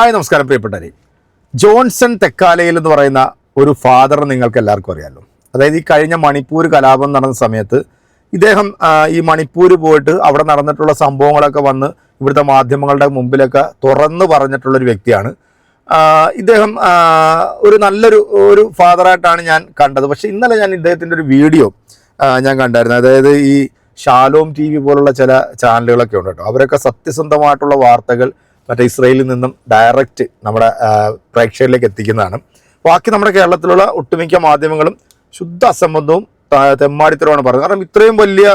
Hi നമസ്കാരം പ്രിയപ്പെട്ടവരെ. Johnson തെക്കാലയിൽ എന്ന് പറയുന്ന ഒരു ഫാദർ നിങ്ങൾക്ക് എല്ലാവർക്കും അറിയാമല്ലോ അതായത് ഈ കഴിഞ്ഞ മണിപ്പൂർ കലാപം നടന്ന സമയത്ത് ഇദ്ദേഹം ഈ മണിപ്പൂർ പോയിട്ട് അവിടെ നടന്നിട്ടുള്ള സംഭവങ്ങളൊക്കെ വന്ന് ഇവിടുത്തെ മാധ്യമങ്ങളുടെ മുമ്പിലൊക്കെ തുറന്ന് പറഞ്ഞിട്ടുള്ളൊരു വ്യക്തിയാണ്. ഇദ്ദേഹം ഒരു നല്ലൊരു ഒരു ഫാദറായിട്ടാണ് ഞാൻ കണ്ടത്. പക്ഷേ ഇന്നലെ ഞാൻ ഇദ്ദേഹത്തിന്റെ ഒരു വീഡിയോ ഞാൻ കണ്ടായിരുന്നു. അതായത് ഈ ഷാലോം ടി വി പോലുള്ള ചില ചാനലുകളൊക്കെ ഉണ്ട് കേട്ടോ. അവരൊക്കെ സത്യസന്ധമായിട്ടുള്ള വാർത്തകൾ മറ്റേ ഇസ്രയേലിൽ നിന്നും ഡയറക്റ്റ് നമ്മുടെ പ്രേക്ഷകരിലേക്ക് എത്തിക്കുന്നതാണ്. ബാക്കി നമ്മുടെ കേരളത്തിലുള്ള ഒട്ടുമിക്ക മാധ്യമങ്ങളും ശുദ്ധ അസംബന്ധവും തെമ്മാടിത്തരമാണ് പറയുന്നത്. കാരണം ഇത്രയും വലിയ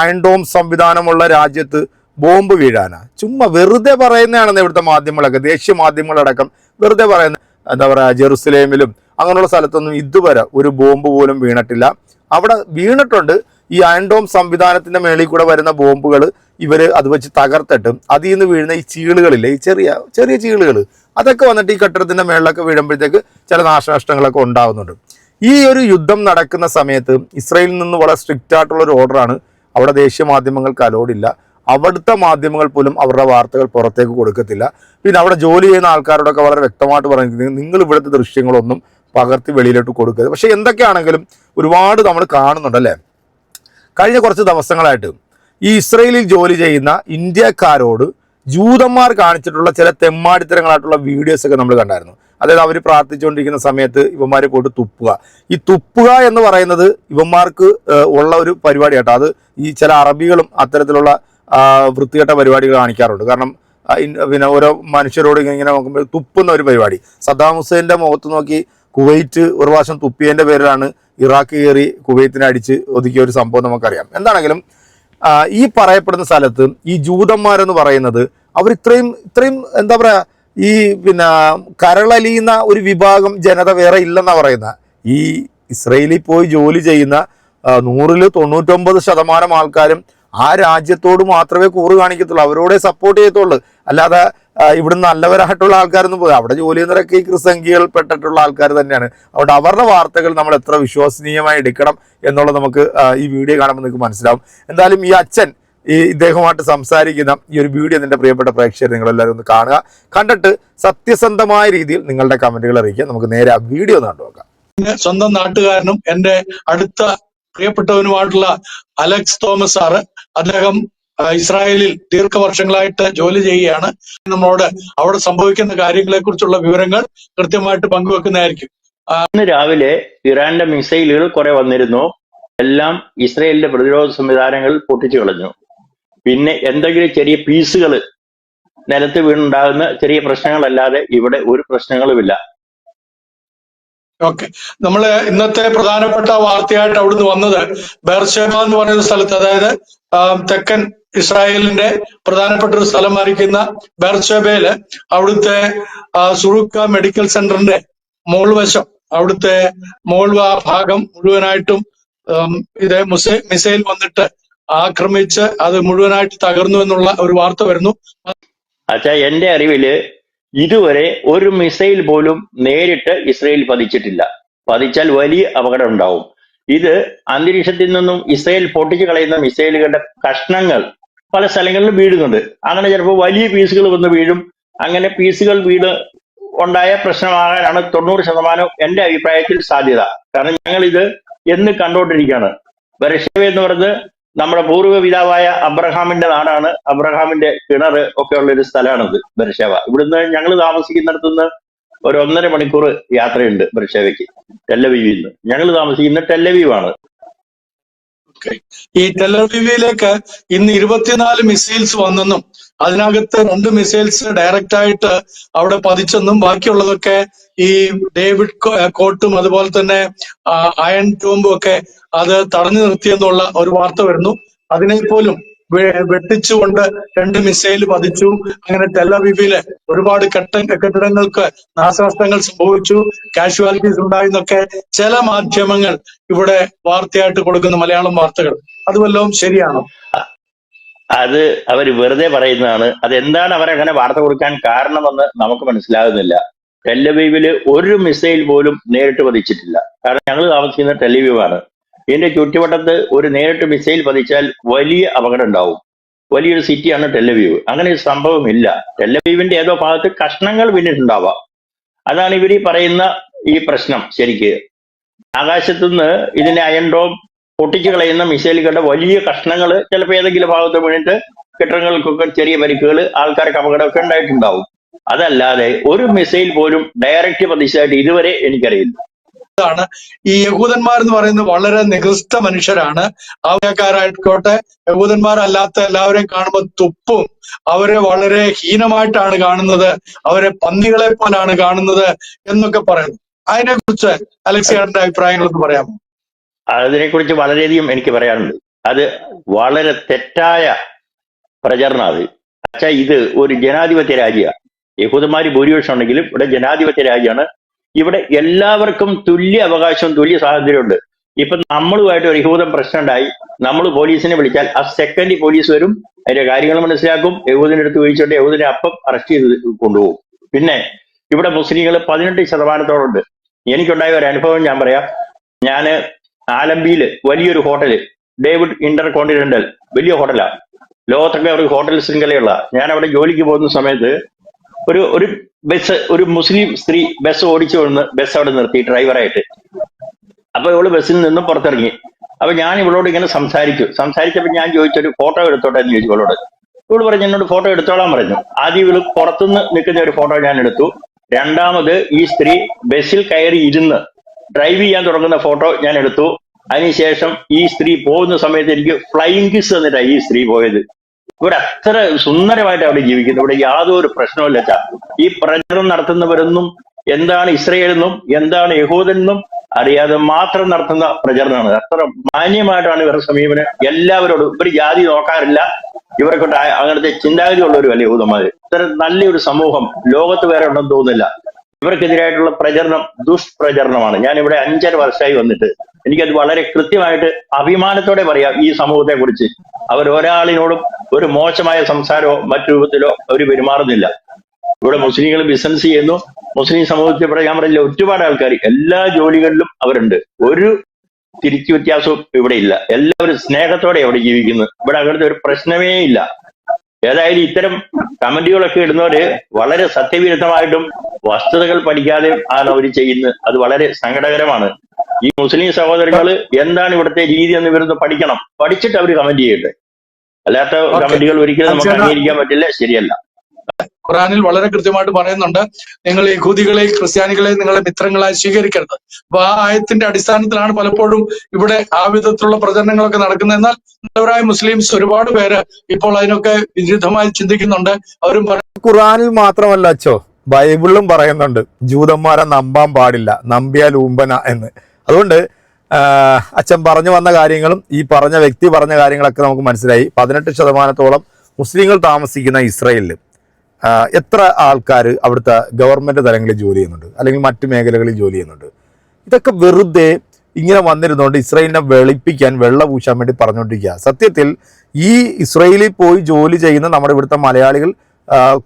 അയൺഡോം സംവിധാനമുള്ള രാജ്യത്ത് ബോംബ് വീഴാനാ. ചുമ്മാ വെറുതെ പറയുന്നതാണെന്ന് ഇവിടുത്തെ മാധ്യമങ്ങളൊക്കെ ദേശീയ മാധ്യമങ്ങളടക്കം വെറുതെ പറയുന്ന എന്താ പറയുക ജെറുസലേമിലും അങ്ങനെയുള്ള സ്ഥലത്തൊന്നും ഇതുവരെ ഒരു ബോംബ് പോലും വീണിട്ടില്ല. അവിടെ വീണിട്ടുണ്ട് ഈ അയൺഡോം സംവിധാനത്തിന്റെ മേളിൽ കൂടെ വരുന്ന ബോംബുകൾ ഇവർ അത് വെച്ച് തകർത്തിട്ട് അതിൽ നിന്ന് വീഴുന്ന ഈ ചീളുകളില്ലേ ഈ ചെറിയ ചെറിയ ചീളുകൾ അതൊക്കെ വന്നിട്ട് ഈ കെട്ടിടത്തിന്റെ മേളിലൊക്കെ വീഴുമ്പോഴത്തേക്ക് ചില നാശനഷ്ടങ്ങളൊക്കെ ഉണ്ടാകുന്നുണ്ട് ഈ ഒരു യുദ്ധം നടക്കുന്ന സമയത്ത് ഇസ്രയേലിൽ നിന്ന് വളരെ സ്ട്രിക്റ്റ് ആയിട്ടുള്ള ഒരു ഓർഡറാണ് അവിടെ ദേശീയ മാധ്യമങ്ങൾക്ക് അലോഡില്ല അവിടുത്തെ മാധ്യമങ്ങൾ പോലും അവരുടെ വാർത്തകൾ പുറത്തേക്ക് കൊടുക്കത്തില്ല. പിന്നെ അവിടെ ജോലി ചെയ്യുന്ന ആൾക്കാരോടൊക്കെ വളരെ വ്യക്തമായിട്ട് പറഞ്ഞിരിക്കുന്നത് നിങ്ങൾ ഇവിടുത്തെ ദൃശ്യങ്ങളൊന്നും പകർത്തി വെളിയിലോട്ട് കൊടുക്കരുത്. പക്ഷെ എന്തൊക്കെയാണെങ്കിലും ഒരുപാട് നമ്മൾ കാണുന്നുണ്ടല്ലേ കഴിഞ്ഞ കുറച്ച് ദിവസങ്ങളായിട്ട് ഈ ഇസ്രയേലിൽ ജോലി ചെയ്യുന്ന ഇന്ത്യക്കാരോട് ജൂതന്മാർ കാണിച്ചിട്ടുള്ള ചില തെമ്മാടിത്തരങ്ങളായിട്ടുള്ള വീഡിയോസ് ഒക്കെ നമ്മൾ കണ്ടായിരുന്നു. അതായത് അവർ പ്രാർത്ഥിച്ചുകൊണ്ടിരിക്കുന്ന സമയത്ത് ഇവന്മാരെ പോയിട്ട് തുപ്പുക. ഈ തുപ്പുക എന്ന് പറയുന്നത് ഇവന്മാർക്ക് ഉള്ള ഒരു പരിപാടി കേട്ടോ. അത് ഈ ചില അറബികളും അത്തരത്തിലുള്ള വൃത്തികെട്ട പരിപാടികൾ കാണിക്കാറുണ്ട്. കാരണം പിന്നെ ഓരോ മനുഷ്യരോട് ഇങ്ങനെ ഇങ്ങനെ നോക്കുമ്പോൾ തുപ്പുന്ന ഒരു പരിപാടി. സദ്ദാം ഹുസൈന്റെ മുഖത്ത് നോക്കി കുവൈറ്റ് ഒരു പ്രാവശ്യം തുപ്പിയതിന്റെ പേരിലാണ് ഇറാഖ് കയറി കുവൈത്തിനെ അടിച്ച് ഒതുക്കിയ ഒരു സംഭവം നമുക്കറിയാം. എന്താണെങ്കിലും ഈ പറയപ്പെടുന്ന സ്ഥലത്ത് ഈ ജൂതന്മാരെന്ന് പറയുന്നത് അവർ ഇത്രയും ഇത്രയും എന്താ പറയുക ഈ പിന്നെ കരളലിയുന്ന ഒരു വിഭാഗം ജനത വേറെ ഇല്ലെന്നാ പറയുന്നത് ഈ ഇസ്രയേലിൽ പോയി ജോലി ചെയ്യുന്ന നൂറിൽ തൊണ്ണൂറ്റൊമ്പത് ശതമാനം ആൾക്കാരും ആ രാജ്യത്തോട് മാത്രമേ കൂറ് കാണിക്കത്തുള്ളൂ. അവരോടെ സപ്പോർട്ട് ചെയ്യത്തുള്ളൂ. അല്ലാതെ ഇവിടെ നല്ലവരായിട്ടുള്ള ആൾക്കാരൊന്നും പോയി. അവിടെ ജോലി ചെയ്യുന്നവരൊക്കെ ഈ ക്രിസംഖ്യകൾ പെട്ടിട്ടുള്ള ആൾക്കാർ തന്നെയാണ്. അതുകൊണ്ട് അവരുടെ വാർത്തകൾ നമ്മൾ എത്ര വിശ്വസനീയമായി എടുക്കണം എന്നുള്ളത് നമുക്ക് ഈ വീഡിയോ കാണുമ്പോൾ നിങ്ങൾക്ക് മനസ്സിലാവും. എന്തായാലും ഈ അച്ഛൻ ഈ ഇദ്ദേഹവുമായിട്ട് സംസാരിക്കുന്ന ഈ ഒരു വീഡിയോ നിന്റെ പ്രിയപ്പെട്ട പ്രേക്ഷകർ നിങ്ങളെല്ലാവരും ഒന്ന് കാണുക. കണ്ടിട്ട് സത്യസന്ധമായ രീതിയിൽ നിങ്ങളുടെ കമന്റുകൾ അറിയിക്കുക. നമുക്ക് നേരെ ആ വീഡിയോ ഒന്ന് കണ്ടുനോക്കാം സ്വന്തം നാട്ടുകാരനും എന്റെ അടുത്ത പ്രിയപ്പെട്ടവനുമായിട്ടുള്ള അലക്സ് തോമസ് സാറ് അദ്ദേഹം ഇസ്രായേലിൽ ദീർഘവർഷങ്ങളായിട്ട് ജോലി ചെയ്യുകയാണ്. നമ്മളോട് അവിടെ സംഭവിക്കുന്ന കാര്യങ്ങളെ കുറിച്ചുള്ള വിവരങ്ങൾ കൃത്യമായിട്ട് പങ്കുവെക്കുന്നതായിരിക്കും. ഇന്ന് രാവിലെ ഇറാന്റെ മിസൈലുകൾ കുറെ വന്നിരുന്നു. എല്ലാം ഇസ്രായേലിന്റെ പ്രതിരോധ സംവിധാനങ്ങൾ പൊട്ടിച്ചു കളഞ്ഞു. പിന്നെ എന്തെങ്കിലും ചെറിയ പീസുകൾ നിലത്ത് വീണുണ്ടാകുന്ന ചെറിയ പ്രശ്നങ്ങളല്ലാതെ ഇവിടെ ഒരു പ്രശ്നങ്ങളുമില്ല. ഓക്കെ. നമ്മൾ ഇന്നത്തെ പ്രധാനപ്പെട്ട വാർത്തയായിട്ട് അവിടുന്ന് വന്നത് ബെർഷേബ എന്ന് പറയുന്ന സ്ഥലത്ത് അതായത് തെക്കൻ ഇസ്രായേലിന്റെ പ്രധാനപ്പെട്ട ഒരു സ്ഥലമായിരിക്കുന്ന ബെർഷേബയിൽ അവിടുത്തെ സുറുക്ക മെഡിക്കൽ സെന്ററിന്റെ മോൾവശം അവിടുത്തെ മോൾ ഭാ- ഭാഗം മുഴുവനായിട്ടും ഇത് മുസൈ- മിസൈൽ വന്നിട്ട് ആക്രമിച്ച് അത് മുഴുവനായിട്ട് തകർന്നു എന്നുള്ള ഒരു വാർത്ത വരുന്നു. അച്ഛാ എന്റെ അറിവിൽ ഇതുവരെ ഒരു മിസൈൽ പോലും നേരിട്ട് ഇസ്രയേൽ പതിച്ചിട്ടില്ല. പതിച്ചാൽ വലിയ അപകടം ഉണ്ടാവും. ഇത് അന്തരീക്ഷത്തിൽ നിന്നും ഇസ്രയേൽ പൊട്ടിച്ചു കളയുന്ന മിസൈലുകളുടെ കഷ്ണങ്ങൾ പല സ്ഥലങ്ങളിലും വീഴുന്നുണ്ട്. അങ്ങനെ ചിലപ്പോൾ വലിയ പീസുകൾ വന്ന് വീഴും. അങ്ങനെ പീസുകൾ വീട് ഉണ്ടായ പ്രശ്നമാകാനാണ് തൊണ്ണൂറ് ശതമാനം എന്റെ അഭിപ്രായത്തിൽ സാധ്യത. കാരണം ഞങ്ങൾ ഇത് എന്ന് കണ്ടുകൊണ്ടിരിക്കുകയാണ്. ബർഷേവ എന്ന് പറയുന്നത് നമ്മുടെ പൂർവ പിതാവായ അബ്രഹാമിന്റെ നാടാണ്. അബ്രഹാമിന്റെ കിണർ ഒക്കെ ഉള്ള ഒരു സ്ഥലമാണിത് ബർഷേവ. ഇവിടുന്ന് ഞങ്ങൾ താമസിക്കുന്നിടത്തുനിന്ന് ഒരു ഒന്നര മണിക്കൂർ യാത്രയുണ്ട് ബർഷേവയ്ക്ക് ടെല്ലവീവിൽ നിന്ന് ഞങ്ങൾ താമസിക്കുന്ന ടെല്ലവീവ് ആണ് ഈ ടെലവിവിയിലേക്ക് ഇന്ന് ഇരുപത്തിനാല് മിസൈൽസ് വന്നെന്നും അതിനകത്ത് രണ്ട് മിസൈൽസ് ഡയറക്റ്റ് ആയിട്ട് അവിടെ പതിച്ചെന്നും ബാക്കിയുള്ളതൊക്കെ ഈ ഡേവിഡ് കോട്ടും അതുപോലെ തന്നെ അയൺ ടൂമ്പും ഒക്കെ അത് തടഞ്ഞു നിർത്തിയെന്നുള്ള ഒരു വാർത്ത വരുന്നു. അതിനെ പോലും വെട്ടിച്ചുകൊണ്ട് രണ്ട് മിസൈൽ പതിച്ചു. അങ്ങനെ ടെലവിവിയിൽ ഒരുപാട് കെട്ട കെട്ടിടങ്ങൾക്ക് നാശനഷ്ടങ്ങൾ സംഭവിച്ചു. കാഷ്വാലിറ്റീസ് ഉണ്ടായെന്നൊക്കെ ചില മാധ്യമങ്ങൾ ഇവിടെ വാർത്തയായിട്ട് കൊടുക്കുന്ന മലയാളം വാർത്തകൾ. അത് ശരിയാണോ? അത് അവർ വെറുതെ പറയുന്നതാണ്. അതെന്താണ് അവരങ്ങനെ വാർത്ത കൊടുക്കാൻ കാരണമെന്ന് നമുക്ക് മനസ്സിലാകുന്നില്ല. ടെല്ലവീവിൽ ഒരു മിസൈൽ പോലും നേരിട്ട് പതിച്ചിട്ടില്ല. കാരണം ഞങ്ങൾ താമസിക്കുന്ന ടെല്ലവീവ് ആണ് ഇതിന്റെ ചുറ്റുവട്ടത്ത് ഒരു നേരിട്ട് മിസൈൽ പതിച്ചാൽ വലിയ അപകടം ഉണ്ടാവും. വലിയൊരു സിറ്റിയാണ് ടെല്ലവീവ് അങ്ങനെ ഒരു സംഭവമില്ല ടെല്ലവീവിന്റെ ഏതോ ഭാഗത്ത് കഷ്ണങ്ങൾ വീണിട്ടുണ്ടാവാം. അതാണ് ഇവർ പറയുന്ന ഈ പ്രശ്നം ശരിക്ക്. ആകാശത്തുനിന്ന് ഇതിനെ അയൺഡോം പൊട്ടിച്ചു കളയുന്ന മിസൈലുകളുടെ വലിയ കഷ്ണങ്ങൾ ചിലപ്പോൾ ഏതെങ്കിലും ഭാഗത്ത് വീണിട്ട് കെട്ടിടങ്ങൾക്കൊക്കെ ചെറിയ പരിക്കുകൾ ആൾക്കാർക്ക് അപകടമൊക്കെ ഉണ്ടായിട്ടുണ്ടാവും. അതല്ലാതെ ഒരു മിസൈൽ പോലും ഡയറക്റ്റ് പ്രതിഷേധമായിട്ട് ഇതുവരെ എനിക്കറിയില്ല. ാണ് ഈ യഹൂദന്മാർ എന്ന് പറയുന്നത് വളരെ നികൃഷ്ട മനുഷ്യരാണ്. ആവശ്യക്കാരായിക്കോട്ടെ യഹൂദന്മാരല്ലാത്ത എല്ലാവരെയും കാണുമ്പോൾ തുപ്പും. അവരെ വളരെ ഹീനമായിട്ടാണ് കാണുന്നത്. അവരെ പന്നികളെ പോലാണ് കാണുന്നത് എന്നൊക്കെ പറയുന്നു. അതിനെ കുറിച്ച് അലക്സിയാറിന്റെ അഭിപ്രായങ്ങൾ ഒന്ന് പറയാമോ? അതിനെക്കുറിച്ച് വളരെയധികം എനിക്ക് പറയാനുണ്ട്. അത് വളരെ തെറ്റായ പ്രചരണം അത്. അച്ഛാ ഇത് ഒരു ജനാധിപത്യ രാജ്യമാണ്. യഹൂദന്മാര് ഭൂരിപക്ഷം ഉണ്ടെങ്കിലും ഇവിടെ ജനാധിപത്യ രാജ്യമാണ്. ഇവിടെ എല്ലാവർക്കും തുല്യ അവകാശവും തുല്യ സ്വാതന്ത്ര്യമുണ്ട് ഇപ്പൊ നമ്മളുമായിട്ട് ഒരു യഹൂദൻ പ്രശ്നം ഉണ്ടായി നമ്മൾ പോലീസിനെ വിളിച്ചാൽ ആ സെക്കൻഡ് പോലീസ് വരും അതിന്റെ കാര്യങ്ങൾ മനസ്സിലാക്കും. യഹൂദിന്റെ അടുത്ത് ചോദിച്ചോണ്ട് യഹൂദിനെ അപ്പം അറസ്റ്റ് ചെയ്ത് കൊണ്ടുപോകും. പിന്നെ ഇവിടെ മുസ്ലിങ്ങൾ പതിനെട്ട് ശതമാനത്തോടുണ്ട്. എനിക്കുണ്ടായ ഒരു അനുഭവം ഞാൻ പറയാം. ഞാൻ ആലമ്പിയിൽ വലിയൊരു ഹോട്ടൽ ഡേവിഡ് ഇന്റർ കോണ്ടിനെന്റൽ വലിയ ഹോട്ടലാണ് ലോകത്തൊക്കെ ഒരു ഹോട്ടൽ ശൃംഖലയുള്ള. ഞാൻ അവിടെ ജോലിക്ക് പോകുന്ന സമയത്ത് ഒരു ഒരു ബസ് ഒരു മുസ്ലിം സ്ത്രീ ബസ് ഓടിച്ചു ബസ് അവിടെ നിർത്തി ഡ്രൈവറായിട്ട്. അപ്പൊ ഇവൾ ബസ്സിൽ നിന്നും പുറത്തിറങ്ങി. അപ്പൊ ഞാൻ ഇവളോട് ഇങ്ങനെ സംസാരിച്ചു. സംസാരിച്ചപ്പോൾ ഞാൻ ചോദിച്ചൊരു ഫോട്ടോ എടുത്തോട്ടെ എന്ന് ചോദിച്ചു ഇവളോട്. ഇവൾ പറഞ്ഞു എന്നോട് ഫോട്ടോ എടുത്തോളാൻ പറഞ്ഞു. ആദ്യം ഇവൾ പുറത്തുനിന്ന് നിൽക്കുന്ന ഒരു ഫോട്ടോ ഞാൻ എടുത്തു. രണ്ടാമത് ഈ സ്ത്രീ ബസ്സിൽ കയറി ഇരുന്ന് ഡ്രൈവ് ചെയ്യാൻ തുടങ്ങുന്ന ഫോട്ടോ ഞാൻ എടുത്തു. അതിനുശേഷം ഈ സ്ത്രീ പോകുന്ന സമയത്ത് എനിക്ക് ഫ്ലൈയിങ് കിസ് തന്നിട്ടാണ് ഈ സ്ത്രീ പോയത്. ഇവിടെ അത്ര സുന്ദരമായിട്ട് അവിടെ ജീവിക്കുന്നു. ഇവിടെ യാതൊരു പ്രശ്നവുമില്ല ഈ പ്രചരണം നടത്തുന്നവരൊന്നും എന്താണ് ഇസ്രയേൽ എന്നും എന്താണ് യഹൂദെന്നും അറിയാതെ മാത്രം നടത്തുന്ന പ്രചരണമാണ്. അത്ര മാന്യമായിട്ടാണ് ഇവരുടെ സമീപനം. എല്ലാവരോടും ഇവർ ജാതി നോക്കാറില്ല. ആ- അങ്ങനത്തെ ചിന്താഗതി ഉള്ളവരും യഹൂദന്മാര്. ഇത്ര നല്ലൊരു സമൂഹം ലോകത്ത് വേറെ ഉണ്ടെന്ന് തോന്നുന്നില്ല. ഇവർക്കെതിരായിട്ടുള്ള പ്രചരണം ദുഷ്പ്രചരണമാണ്. ഞാൻ ഇവിടെ അഞ്ചര വർഷമായി വന്നിട്ട് എനിക്കത് വളരെ കൃത്യമായിട്ട് അഭിമാനത്തോടെ പറയാം ഈ സമൂഹത്തെ കുറിച്ച് അവർ ഒരാളിനോടും ഒരു മോശമായ സംസാരമോ മറ്റു രൂപത്തിലോ അവർ പെരുമാറുന്നില്ല. ഇവിടെ മുസ്ലിങ്ങൾ ബിസിനസ് ചെയ്യുന്നു. മുസ്ലിം സമൂഹത്തിൽ ഞാൻ പറഞ്ഞില്ല ഒരുപാട് ആൾക്കാർ എല്ലാ ജോലികളിലും അവരുണ്ട്. ഒരു തിരിച്ചു വ്യത്യാസവും ഇവിടെ ഇല്ല. എല്ലാവരും സ്നേഹത്തോടെ അവിടെ ജീവിക്കുന്നു ഇവിടെ അങ്ങനത്തെ ഒരു പ്രശ്നമേ ഇല്ല. ഏതായാലും ഇത്തരം കമന്റുകളൊക്കെ ഇടുന്നവര് വളരെ സത്യവിരുദ്ധമായിട്ടും വസ്തുതകൾ പഠിക്കാതെ ആണ് അവർ ചെയ്യുന്നത്. അത് വളരെ സങ്കടകരമാണ്. ഈ മുസ്ലിം സഹോദരങ്ങൾ എന്താണ് ഇവിടുത്തെ രീതി എന്ന് ഇവരൊന്ന് പഠിക്കണം. പഠിച്ചിട്ട് അവർ കമന്റ് ചെയ്യട്ടെ. അല്ലാത്ത. കമന്റുകൾ ഒരിക്കലും നമുക്ക് അംഗീകരിക്കാൻ പറ്റില്ല. ശരിയല്ല. ഖുറാനിൽ വളരെ കൃത്യമായിട്ട് പറയുന്നുണ്ട് നിങ്ങൾ യഹൂദികളെ ക്രിസ്ത്യാനികളെ നിങ്ങളെ മിത്രങ്ങളായി സ്വീകരിക്കരുത്. അപ്പൊ ആ ആയത്തിന്റെ അടിസ്ഥാനത്തിലാണ് പലപ്പോഴും ഇവിടെ ആ വിധത്തിലുള്ള പ്രചരണങ്ങളൊക്കെ നടക്കുന്നത്. എന്നാൽ നല്ലവരായ മുസ്ലിംസ് ഒരുപാട് പേര് ഇപ്പോൾ അതിനൊക്കെ വിരുദ്ധമായി ചിന്തിക്കുന്നുണ്ട്. അവരും ഖുറാനിൽ മാത്രമല്ല അച്ചോ. ബൈബിളിലും പറയുന്നുണ്ട് ജൂതന്മാരെ നമ്പാൻ പാടില്ല നമ്പിയാൽ ഊമ്പന എന്ന്. അതുകൊണ്ട് അച്ഛൻ പറഞ്ഞു വന്ന കാര്യങ്ങളും ഈ പറഞ്ഞ വ്യക്തി പറഞ്ഞ കാര്യങ്ങളൊക്കെ നമുക്ക് മനസ്സിലായി. പതിനെട്ട് ശതമാനത്തോളം മുസ്ലിങ്ങൾ താമസിക്കുന്ന ഇസ്രയേലിൽ എത്ര ആൾക്കാർ അവിടുത്തെ ഗവൺമെന്റ് തലങ്ങളിൽ ജോലി ചെയ്യുന്നുണ്ട് അല്ലെങ്കിൽ മറ്റ് മേഖലകളിൽ ജോലി ചെയ്യുന്നുണ്ട്. ഇതൊക്കെ വെറുതെ ഇങ്ങനെ വന്നിരുന്നുകൊണ്ട് ഇസ്രയേലിനെ വെളിപ്പിക്കാൻ വെള്ള പൂശാൻ വേണ്ടി പറഞ്ഞുകൊണ്ടിരിക്കുക സത്യത്തിൽ ഈ ഇസ്രയേലിൽ പോയി ജോലി ചെയ്യുന്ന നമ്മുടെ ഇവിടുത്തെ മലയാളികൾ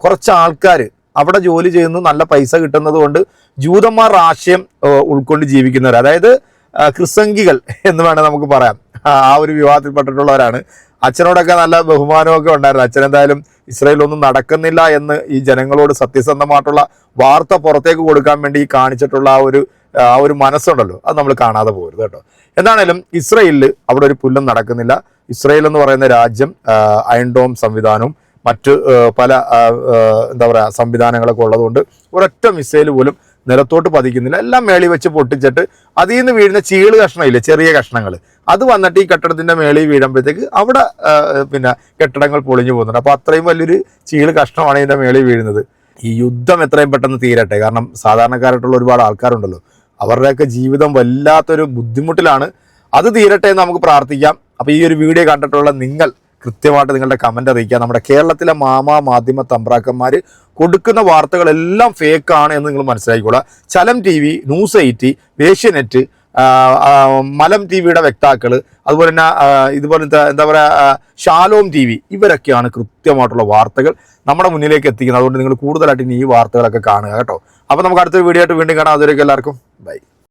കുറച്ച് ആൾക്കാർ അവിടെ ജോലി ചെയ്യുന്നു നല്ല പൈസ കിട്ടുന്നത് കൊണ്ട് ജൂതന്മാർ ആശയം ഉൾക്കൊണ്ട് ജീവിക്കുന്നവർ അതായത് ക്രിസംഗികൾ എന്ന് വേണേൽ നമുക്ക് പറയാം. ആ ഒരു വിവാഹത്തിൽപ്പെട്ടിട്ടുള്ളവരാണ്. അച്ഛനോടൊക്കെ നല്ല ബഹുമാനമൊക്കെ ഉണ്ടായിരുന്നു. അച്ഛൻ എന്തായാലും ഇസ്രയേലൊന്നും നടക്കുന്നില്ല എന്ന് ഈ ജനങ്ങളോട് സത്യസന്ധമായിട്ടുള്ള വാർത്ത പുറത്തേക്ക് കൊടുക്കാൻ വേണ്ടി കാണിച്ചിട്ടുള്ള ആ ഒരു ആ ഒരു മനസ്സുണ്ടല്ലോ. അത് നമ്മൾ കാണാതെ പോകരുത് കേട്ടോ. എന്താണേലും ഇസ്രയേലിൽ അവിടെ ഒരു പുല്ലും നടക്കുന്നില്ല. ഇസ്രയേൽ എന്ന് പറയുന്ന രാജ്യം അയൺഡോം സംവിധാനവും മറ്റ് പല എന്താ പറയുക സംവിധാനങ്ങളൊക്കെ ഉള്ളതുകൊണ്ട് ഒരൊറ്റ മിസൈൽ പോലും നിലത്തോട്ട് പതിക്കുന്നില്ല. എല്ലാം മേളി വെച്ച് പൊട്ടിച്ചിട്ട് അതിൽ നിന്ന് വീഴുന്ന ചീൾ കഷ്ണമില്ലേ ചെറിയ കഷ്ണങ്ങൾ അത് വന്നിട്ട് ഈ കെട്ടിടത്തിന്റെ മേളിൽ വീഴുമ്പോഴത്തേക്ക് അവിടെ പിന്നെ കെട്ടിടങ്ങൾ പൊളിഞ്ഞു പോകുന്നുണ്ട്. അപ്പോൾ അത്രയും വലിയൊരു ചീൾ കഷ്ണമാണ് ഇതിന്റെ മേളിൽ വീഴുന്നത്. ഈ യുദ്ധം എത്രയും പെട്ടെന്ന് തീരട്ടെ. കാരണം സാധാരണക്കാരായിട്ടുള്ള ഒരുപാട് ആൾക്കാരുണ്ടല്ലോ. അവരുടെയൊക്കെ ജീവിതം വല്ലാത്തൊരു ബുദ്ധിമുട്ടിലാണ്. അത് തീരട്ടെ എന്ന് നമുക്ക് പ്രാർത്ഥിക്കാം. അപ്പോൾ ഈ ഒരു വീഡിയോ കണ്ടിട്ടുള്ള നിങ്ങൾ കൃത്യമായിട്ട് നിങ്ങളുടെ കമന്റ് അറിയിക്കുക. നമ്മുടെ കേരളത്തിലെ മാമാ മാധ്യമ തമ്പ്രാക്കന്മാർ കൊടുക്കുന്ന വാർത്തകളെല്ലാം ഫേക്കാണ് എന്ന് നിങ്ങൾ മനസ്സിലാക്കിക്കോളുക ചലം T V news eighty Asianet മലം ടി വിയുടെ വ്യക്താക്കൾ അതുപോലെ തന്നെ ഇതുപോലത്തെ എന്താ പറയുക ഷാലോം ടി വി ഇവരൊക്കെയാണ് കൃത്യമായിട്ടുള്ള വാർത്തകൾ നമ്മുടെ മുന്നിലേക്ക് എത്തിക്കുന്നത്. അതുകൊണ്ട് നിങ്ങൾ കൂടുതലായിട്ട് ഇനി ഈ വാർത്തകളൊക്കെ കാണുക കേട്ടോ. അപ്പോൾ നമുക്ക് അടുത്തൊരു വീഡിയോ ആയിട്ട് വീണ്ടും കാണാം. അതുവരെയൊക്കെ എല്ലാവർക്കും. ബൈ